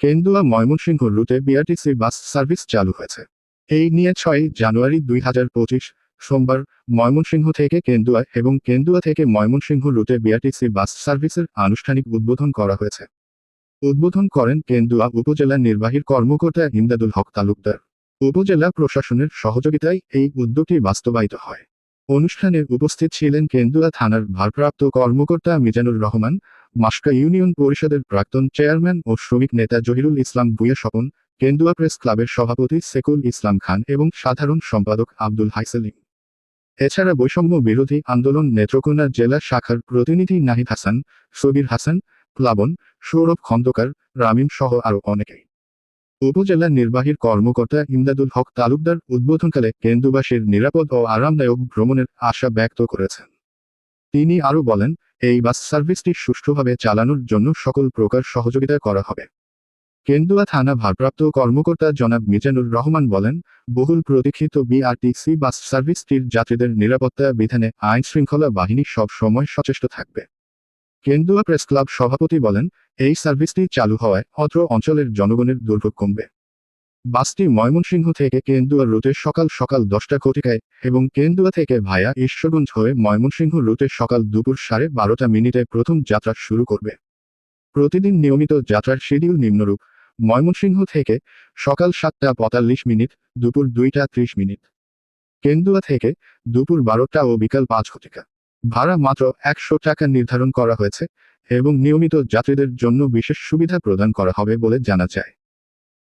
কেন্দুয়া ময়মনসিংহ রুটে BRTC bus service চালু হয়েছে। এই নিয়ে ছয় জানুয়ারি দুই হাজার পঁচিশ সোমবার ময়মনসিংহ থেকে কেন্দুয়া এবং কেন্দুয়া থেকে ময়মনসিংহ রুটে বিআরটিসি বাস সার্ভিসের আনুষ্ঠানিক উদ্বোধন করা হয়েছে। উদ্বোধন করেন কেন্দুয়া উপজেলা নির্বাহীর কর্মকর্তা ইমদাদুল হক তালুকদার। উপজেলা প্রশাসনের সহযোগিতায় এই উদ্যোগটি বাস্তবায়িত হয়। অনুষ্ঠানে উপস্থিত ছিলেন কেন্দুয়া থানার ভারপ্রাপ্ত কর্মকর্তা মিজানুর রহমান মাস্কা ইউনিয়ন পরিষদের প্রাক্তন চেয়ারম্যান ও শ্রমিক নেতা জহিরুল ইসলাম ভুইয়া স্বপন, কেন্দুয়া প্রেস ক্লাবের সভাপতি সেকুল ইসলাম খান এবং সাধারণ সম্পাদক আব্দুল হাইসেলিম এছাড়া বৈষম্য বিরোধী আন্দোলন নেত্রকোনা জেলা শাখার প্রতিনিধি নাহিদ হাসান, সবির হাসান, প্লাবন, সৌরভ খন্দকার, রামিম সহ আরও অনেকেই। উপজেলা নির্বাহীর কর্মকর্তা ইমদাদুল হক তালুকদার উদ্বোধনকালে কেন্দুবাসীর নিরাপদ ও আরামদায়ক ভ্রমণের আশা ব্যক্ত করেছেন। তিনি আরও বলেন এই বাস সার্ভিসটি সুষ্ঠুভাবে চালানোর জন্য সকল প্রকার সহযোগিতা করা হবে। কেন্দুয়া থানা ভারপ্রাপ্ত কর্মকর্তা জনাব মিজানুর রহমান বলেন, বহুল প্রতীক্ষিত বিআরটিসি বাস সার্ভিসটির যাত্রীদের নিরাপত্তা বিধানে আইন শৃঙ্খলা বাহিনী সব সময় সচেষ্ট থাকবে। কেন্দুয়া প্রেস ক্লাব সভাপতি বলেন, এই সার্ভিসটি চালু হওয়ায় অত্র অঞ্চলের জনগণের দুর্ভোগ কমবে। বাসটি ময়মনসিংহ থেকে কেন্দুয়া রুটে সকাল সকাল দশটা কোটিকায় এবং কেন্দুয়া থেকে ভায়া ঈশ্বরগঞ্জ হয়ে ময়মনসিংহ রুটে সকাল দুপুর সাড়ে বারোটা মিনিটে প্রথম যাত্রা শুরু করবে। প্রতিদিন নিয়মিত যাত্রার শিডিউল নিম্নরূপ। ময়মনসিংহ থেকে সকাল সাতটা পঁয়তাল্লিশ মিনিট, দুপুর দুইটা ত্রিশ মিনিট। কেন্দুয়া থেকে দুপুর বারোটা ও বিকাল পাঁচ ঘটিকা। ভাড়া মাত্র একশো টাকা নির্ধারণ করা হয়েছে এবং নিয়মিত যাত্রীদের জন্য বিশেষ সুবিধা প্রদান করা হবে বলে জানা যায়।